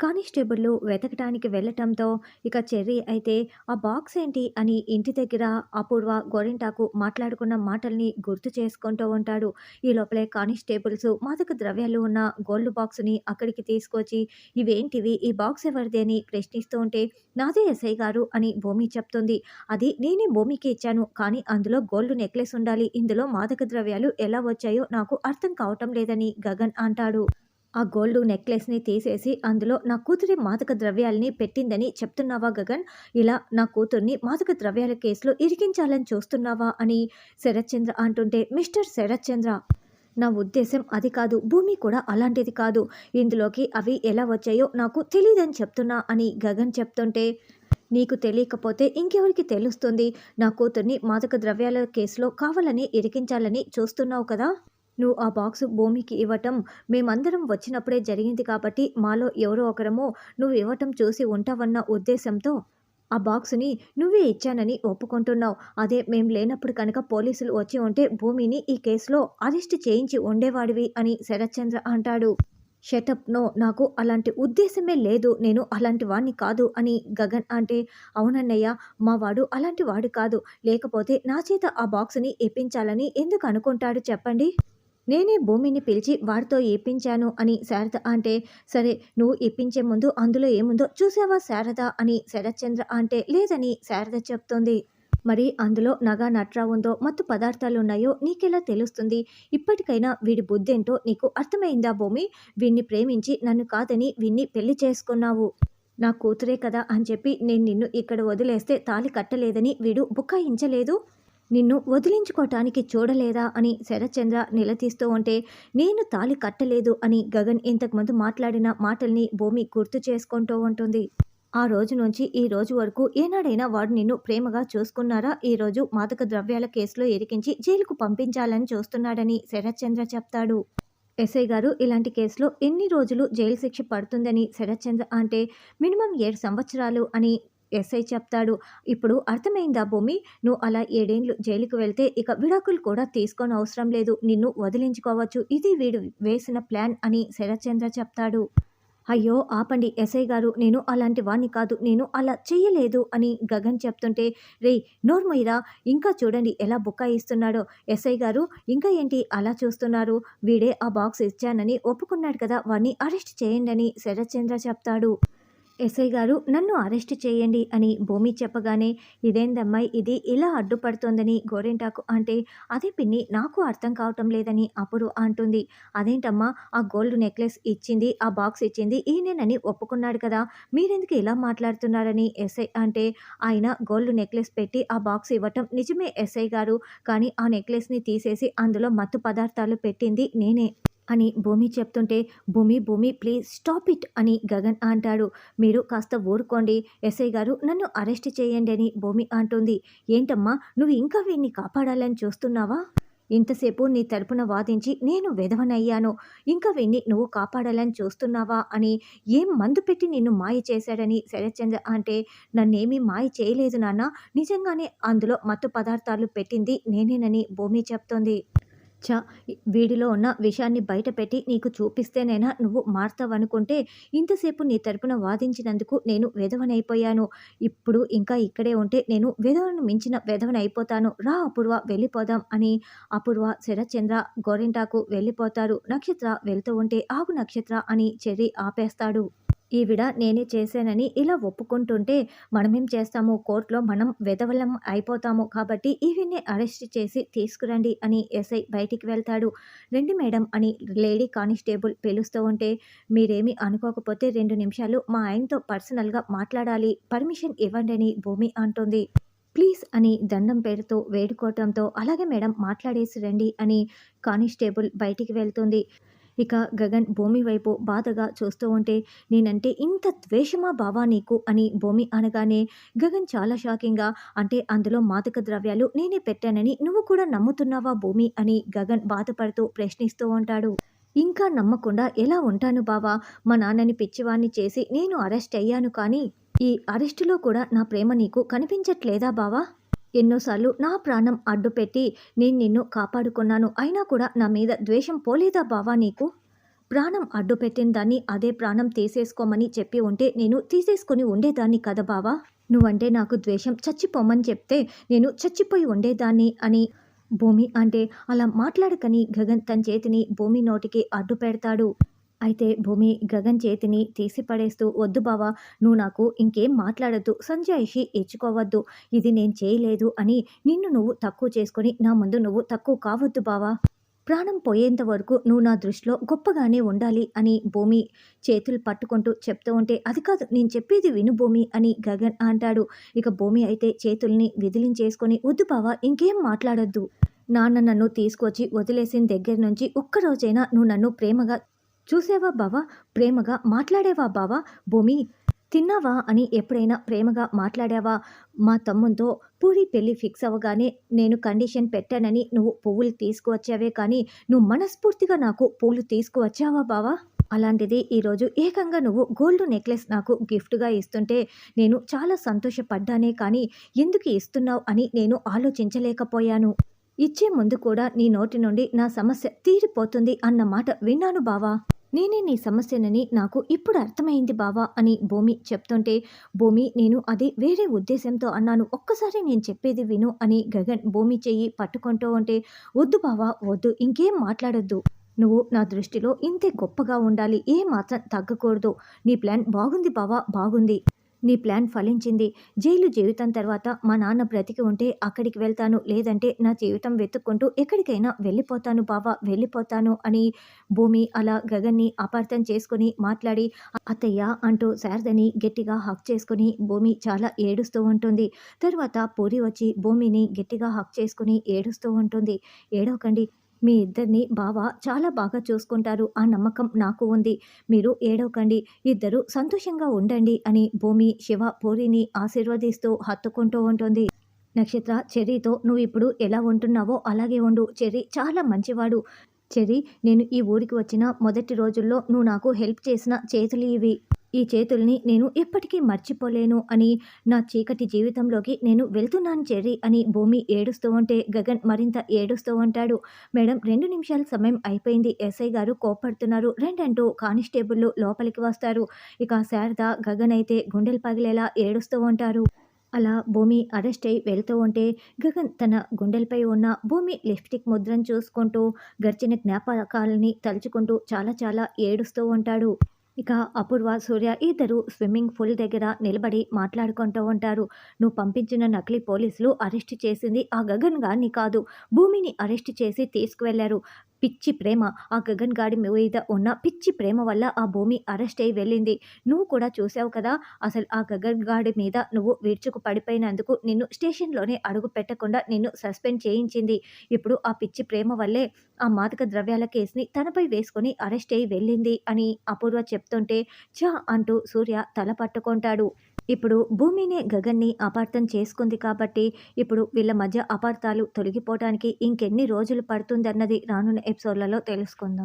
కానిస్టేబుల్లు వెతకటానికి వెళ్ళటంతో ఇక చెర్రీ అయితే ఆ బాక్స్ ఏంటి? అని ఇంటి దగ్గర అపూర్వ గోరింటాకు మాట్లాడుకున్న మాటల్ని గుర్తు చేసుకుంటూ ఉంటాడు. ఈ లోపలే కానిస్టేబుల్స్ మాదక ద్రవ్యాలు ఉన్న గోల్డ్ బాక్స్ని అక్కడికి తీసుకొచ్చి ఇవేంటివి? ఈ బాక్స్ ఎవరిది? అని ప్రశ్నిస్తూ ఉంటే నాదే ఎస్ఐ గారు అని భూమి చెప్తుంది. అది నేనే భూమికి ఇచ్చాను కానీ అందులో గోల్డ్ నెక్లెస్ ఉండాలి. ఇందులో మాదక ద్రవ్యాలు ఎలా వచ్చాయో నాకు అర్థం కావటం లేదని గగన్ అంటాడు. ఆ గోల్డ్ నెక్లెస్ని తీసేసి అందులో నా కూతురి మాదక ద్రవ్యాలని పెట్టిందని చెప్తున్నావా గగన్? ఇలా నా కూతుర్ని మాదక ద్రవ్యాల కేసులో ఇరికించాలని చూస్తున్నావా అని శరత్చంద్ర అంటుంటే మిస్టర్ శరత్చంద్ర నా ఉద్దేశం అది కాదు భూమి కూడా అలాంటిది కాదు. ఇందులోకి అవి ఎలా వచ్చాయో నాకు తెలియదని చెప్తున్నా అని గగన్ చెప్తుంటే నీకు తెలియకపోతే ఇంకెవరికి తెలుస్తుంది? నా కూతుర్ని మాదక ద్రవ్యాల కేసులో కావాలని ఇరికించాలని చూస్తున్నావు కదా? నువ్వు ఆ బాక్స్ భూమికి ఇవ్వటం మేమందరం వచ్చినప్పుడే జరిగింది కాబట్టి మాలో ఎవరో ఒకరము నువ్వు ఇవ్వటం చూసి ఉంటావన్న ఉద్దేశంతో ఆ బాక్స్ని నువ్వే ఇచ్చానని ఒప్పుకుంటున్నావు. అదే మేము లేనప్పుడు కనుక పోలీసులు వచ్చి ఉంటే భూమిని ఈ కేసులో అరెస్ట్ చేయించి ఉండేవాడివి అని శరత్చంద్ర అంటాడు. షటప్ నో నాకు అలాంటి ఉద్దేశమే లేదు. నేను అలాంటి వాడిని కాదు అని గగన్ అంటే అవునన్నయ్య మా వాడు అలాంటి వాడు కాదు. లేకపోతే నా చేత ఆ బాక్స్ని ఇప్పించాలని ఎందుకు అనుకుంటాడు చెప్పండి? నేనే భూమిని పిలిచి వాడితో ఇప్పించాను అని శారద అంటే సరే నువ్వు ఇప్పించే ముందు అందులో ఏముందో చూసావా శారద అని శరత్చంద్ర అంటే లేదని శారద చెప్తోంది. మరి అందులో నగా నట్రా ఉందో మత్తు పదార్థాలు ఉన్నాయో నీకెలా తెలుస్తుంది? ఇప్పటికైనా వీడి బుద్ధేంటో నీకు అర్థమైందా భూమి? వీణ్ణి ప్రేమించి నన్ను కాదని వీణ్ణి పెళ్ళి చేసుకున్నావు. నా కూతురే కదా అని చెప్పి నేను నిన్ను ఇక్కడ వదిలేస్తే తాలి కట్టలేదని వీడు బుకాయించలేదు? నిన్ను వదిలించుకోవటానికి చూడలేదా అని శరత్చంద్ర నిలదీస్తూ ఉంటే నేను తాలి కట్టలేదు అని గగన్ ఇంతకుముందు మాట్లాడిన మాటల్ని భూమి గుర్తు చేసుకుంటూ ఉంటుంది. ఆ రోజు నుంచి ఈ రోజు వరకు ఏనాడైనా వాడు నిన్ను ప్రేమగా చూసుకున్నారా? ఈ రోజు మాదక ద్రవ్యాల కేసులో ఇరికించి జైలుకు పంపించాలని చూస్తున్నాడని శరత్చంద్ర చెప్తాడు. ఎస్ఐ గారు ఇలాంటి కేసులో ఎన్ని రోజులు జైలు శిక్ష పడుతుందని శరత్చంద్ర అంటే మినిమం ఏడు సంవత్సరాలు అని ఎస్ఐ చెప్తాడు. ఇప్పుడు అర్థమైందా భూమి? నువ్వు అలా ఏడేండ్లు జైలుకు వెళ్తే ఇక విడాకులు కూడా తీసుకొని అవసరం లేదు. నిన్ను వదిలించుకోవచ్చు. ఇది వీడు వేసిన ప్లాన్ అని శరత్చంద్ర చెప్తాడు. అయ్యో ఆపండి ఎస్ఐ గారు. నేను అలాంటి వాణ్ణి కాదు. నేను అలా చెయ్యలేదు అని గగన్ చెప్తుంటే రే నోర్మయ్యరా ఇంకా చూడండి ఎలా బుక్కాయిస్తున్నాడో ఎస్ఐ గారు ఇంకా ఏంటి అలా చూస్తున్నారు? వీడే ఆ బాక్స్ ఇచ్చానని ఒప్పుకున్నాడు కదా. వాణ్ణి అరెస్ట్ చేయండి అని శరత్చంద్ర చెప్తాడు. ఎస్ఐ గారు నన్ను అరెస్ట్ చేయండి అని భూమి చెప్పగానే ఇదేందమ్మాయి ఇది ఇలా అడ్డుపడుతోందని గోరెంటాకు అంటే అదే పిన్ని నాకు అర్థం కావటం లేదని అప్పుడు అంటుంది. అదేంటమ్మా ఆ గోల్డ్ నెక్లెస్ ఇచ్చింది ఆ బాక్స్ ఇచ్చింది ఈయనేనని ఒప్పుకున్నాడు కదా మీరెందుకు ఇలా మాట్లాడుతున్నారని ఎస్ఐ అంటే ఆయన గోల్డ్ నెక్లెస్ పెట్టి ఆ బాక్స్ ఇవ్వటం నిజమే ఎస్ఐ గారు కానీ ఆ నెక్లెస్ని తీసేసి అందులో మత్తు పదార్థాలు పెట్టింది నేనే. అని భూమి చెప్తుంటే భూమి భూమి ప్లీజ్ స్టాప్ ఇట్ అని గగన్ అంటాడు. మీరు కాస్త ఊరుకోండి. ఎస్ఐ గారు నన్ను అరెస్ట్ చేయండి అని భూమి అంటుంది. ఏంటమ్మా నువ్వు ఇంకా వీడిని కాపాడాలని చూస్తున్నావా? ఇంతసేపు నీ తరపున వాదించి నేను వెధవనయ్యాను. ఇంకా వీణ్ణి నువ్వు కాపాడాలని చూస్తున్నావా? అని ఏం మందు పెట్టి నిన్ను మాయ చేశాడని శరత్చంద్ర అంటే నన్నేమీ మాయ చేయలేదు నాన్న. నిజంగానే అందులో మత్తు పదార్థాలు పెట్టింది నేనేనని భూమి చెప్తోంది. చ వీడిలో ఉన్న విషయాన్ని బయటపెట్టి నీకు చూపిస్తేనైనా నువ్వు మారుతావనుకుంటే ఇంతసేపు నీ తరపున వాదించినందుకు నేను వెధవనైపోయాను. ఇప్పుడు ఇంకా ఇక్కడే ఉంటే నేను వెధవను మించిన వెధవనైపోతాను. రా అపూర్వ వెళ్ళిపోదాం అని. అపూర్వ శరత్చంద్ర గోరింటాకు వెళ్ళిపోతారు. నక్షత్ర వెళ్తూ ఉంటే ఆగు నక్షత్ర అని చెర్రి ఆపేస్తాడు. ఈవిడ నేనే చేశానని ఇలా ఒప్పుకుంటుంటే మనమేం చేస్తాము? కోర్టులో మనం వెధవలం అయిపోతాము కాబట్టి ఈవిడ్ని అరెస్ట్ చేసి తీసుకురండి అని ఎస్ఐ బయటికి వెళ్తాడు. రండి మేడం అని లేడీ కానిస్టేబుల్ పిలుస్తూ ఉంటే మీరేమీ అనుకోకపోతే రెండు నిమిషాలు మా ఆయనతో పర్సనల్గా మాట్లాడాలి. పర్మిషన్ ఇవ్వండి అని భూమి అంటుంది. ప్లీజ్ అని దండం పేరుతో వేడుకోవటంతో అలాగే మేడం మాట్లాడేసి రండి అని కానిస్టేబుల్ బయటికి వెళ్తుంది. ఇక గగన్ భూమి వైపు బాధగా చూస్తూ ఉంటే నేనంటే ఇంత ద్వేషమా బావా నీకు? అని భూమి అనగానే గగన్ చాలా షాకింగ్గా అంటే అందులో మాదక ద్రవ్యాలు నేనే పెట్టానని నువ్వు కూడా నమ్ముతున్నావా భూమి? అని గగన్ బాధపడుతూ ప్రశ్నిస్తూ ఉంటాడు. ఇంకా నమ్మకుండా ఎలా ఉంటాను బావా? మా నాన్నని పిచ్చివాణ్ణి చేసి నేను అరెస్ట్ అయ్యాను కానీ ఈ అరెస్టులో కూడా నా ప్రేమ నీకు కనిపించట్లేదా బావా? ఎన్నోసార్లు నా ప్రాణం అడ్డుపెట్టి నేను నిన్ను కాపాడుకున్నాను. అయినా కూడా నా మీద ద్వేషం పోలేదా బావా నీకు? ప్రాణం అడ్డు పెట్టిన దాన్ని అదే ప్రాణం తీసేసుకోమని చెప్పి ఉంటే నేను తీసేసుకొని ఉండేదాన్ని కదా బావా? నువ్వంటే నాకు ద్వేషం. చచ్చిపోమని చెప్తే నేను చచ్చిపోయి ఉండేదాన్ని అని. భూమి అంటే అలా మాట్లాడకని గగన్ తన చేతిని భూమి నోటికి అడ్డు పెడతాడు అయితే భూమి గగన్ చేతిని తీసి పడేస్తూ వద్దు బావా నువ్వు నాకు ఇంకేం మాట్లాడద్దు సంజాయిషి ఇచ్చుకోవద్దు ఇది నేను చేయలేదు అని నిన్ను నువ్వు తక్కువ చేసుకొని నా ముందు నువ్వు తక్కువ కావద్దు బావా. ప్రాణం పోయేంత వరకు నువ్వు నా దృష్టిలో గొప్పగానే ఉండాలి అని భూమి చేతులు పట్టుకుంటూ చెప్తూ ఉంటే అది కాదు నేను చెప్పేది విను భూమి అని గగన్ అంటాడు. ఇక భూమి అయితే చేతుల్ని విదిలించేసుకొని వద్దు బావా ఇంకేం మాట్లాడొద్దు. నాన్న నన్ను తీసుకొచ్చి వదిలేసిన దగ్గర నుంచి ఒక్కరోజైనా నువ్వు నన్ను ప్రేమగా చూసావా బావా? ప్రేమగా మాట్లాడేవా బావా? భూమి తిన్నావా అని ఎప్పుడైనా ప్రేమగా మాట్లాడావా? మా తమ్ముంతో పూరి పెళ్ళి ఫిక్స్ అవ్వగానే నేను కండిషన్ పెట్టానని నువ్వు పువ్వులు తీసుకువచ్చావే కానీ నువ్వు మనస్ఫూర్తిగా నాకు పూలు తీసుకువచ్చావా బావా? అలాంటిది ఈరోజు ఏకంగా నువ్వు గోల్డ్ నెక్లెస్ నాకు గిఫ్ట్గా ఇస్తుంటే నేను చాలా సంతోషపడ్డానే కానీ ఎందుకు ఇస్తున్నావు అని నేను ఆలోచించలేకపోయాను. ఇచ్చే ముందు కూడా నీ నోటి నుండి నా సమస్య తీరిపోతుంది అన్న మాట విన్నాను బావా. నేనే నీ సమస్యనని నాకు ఇప్పుడు అర్థమైంది బావా అని భూమి చెప్తుంటే భూమి నేను అది వేరే ఉద్దేశంతో అన్నాను. ఒక్కసారి నేను చెప్పేది విను అని గగన్ భూమి చెయ్యి పట్టుకుంటూ ఉంటే వద్దు బావా వద్దు ఇంకేం మాట్లాడొద్దు. నువ్వు నా దృష్టిలో ఇంతే గొప్పగా ఉండాలి ఏ మాత్రం తగ్గకూడదు. నీ ప్లాన్ బాగుంది బావా బాగుంది. నీ ప్లాన్ ఫలించింది. జైలు జీవితం తర్వాత మా నాన్న బ్రతికి ఉంటే అక్కడికి వెళ్తాను. లేదంటే నా జీవితం వెతుక్కుంటూ ఎక్కడికైనా వెళ్ళిపోతాను బావా వెళ్ళిపోతాను అని భూమి అలా గగన్ని అపార్థం చేసుకుని మాట్లాడి అత్తయ్య అంటూ శారదని గట్టిగా హక్ చేసుకుని భూమి చాలా ఏడుస్తూ ఉంటుంది. తర్వాత పూరి వచ్చి భూమిని గట్టిగా హక్ చేసుకుని ఏడుస్తూ ఉంటుంది. ఏడవకండి మీ ఇద్దరిని బావ చాలా బాగా చూసుకుంటారు ఆ నమ్మకం నాకు ఉంది. మీరు ఏడవకండి. ఇద్దరు సంతోషంగా ఉండండి అని భూమి శివ పూరిని ఆశీర్వదిస్తూ హత్తుకుంటూ ఉంటుంది. నక్షత్ర చెర్రీతో నువ్వు ఇప్పుడు ఎలా ఉంటున్నావో అలాగే ఉండు. చెర్రీ చాలా మంచివాడు. చెర్రీ నేను ఈ ఊరికి వచ్చిన మొదటి రోజుల్లో నువ్వు నాకు హెల్ప్ చేసిన చేతులు ఇవి. ఈ చేతుల్ని నేను ఎప్పటికీ మర్చిపోలేను అని నా చీకటి జీవితంలోకి నేను వెళ్తున్నాను చెర్రీ అని భూమి ఏడుస్తూ ఉంటే గగన్ మరింత ఏడుస్తూ ఉంటాడు. మేడం రెండు నిమిషాల సమయం అయిపోయింది. ఎస్ఐ గారు కోపడుతున్నారు రెండంటూ కానిస్టేబుల్లు లోపలికి వస్తారు. ఇక శారద గగన్ అయితే గుండెలు పగిలేలా ఏడుస్తూ ఉంటారు. అలా భూమి అరెస్ట్ అయి వెళ్తూ ఉంటే గగన్ తన గుండెలపై ఉన్న భూమి లిప్స్టిక్ ముద్రను చూసుకుంటూ గడిచిన జ్ఞాపకాలని తలుచుకుంటూ చాలా చాలా ఏడుస్తూ ఉంటాడు. ఇక అపూర్వ సూర్య ఇద్దరు స్విమ్మింగ్ పూల్ దగ్గర నిలబడి మాట్లాడుకుంటూ ఉంటారు. నువ్వు పంపించిన నకిలీ పోలీసులు అరెస్ట్ చేసింది ఆ గగన్ గారిని కాదు. భూమిని అరెస్ట్ చేసి తీసుకువెళ్ళారు. పిచ్చి ప్రేమ. ఆ గగన్ గాడి మీద ఉన్న పిచ్చి ప్రేమ వల్ల ఆ భూమి అరెస్ట్ అయి వెళ్ళింది. నువ్వు కూడా చూసావు కదా అసలు ఆ గగన్ గాడి మీద నువ్వు విరుచుకు పడిపోయినందుకు నిన్ను స్టేషన్లోనే అడుగు పెట్టకుండా నిన్ను సస్పెండ్ చేయించింది. ఇప్పుడు ఆ పిచ్చి ప్రేమ వల్లే ఆ మాదక ద్రవ్యాల కేసుని తనపై వేసుకొని అరెస్ట్ అయి వెళ్ళింది అని అపూర్వ చెప్తుంటే చా అంటూ సూర్య తల పట్టుకుంటాడు. ఇప్పుడు భూమినే గగన్ని అపార్థం చేసుకుంది కాబట్టి ఇప్పుడు వీళ్ళ మధ్య అపార్థాలు తొలగిపోవడానికి ఇంకెన్ని రోజులు పడుతుందన్నది రానున్న ఎపిసోడ్లలో తెలుసుకుందాం.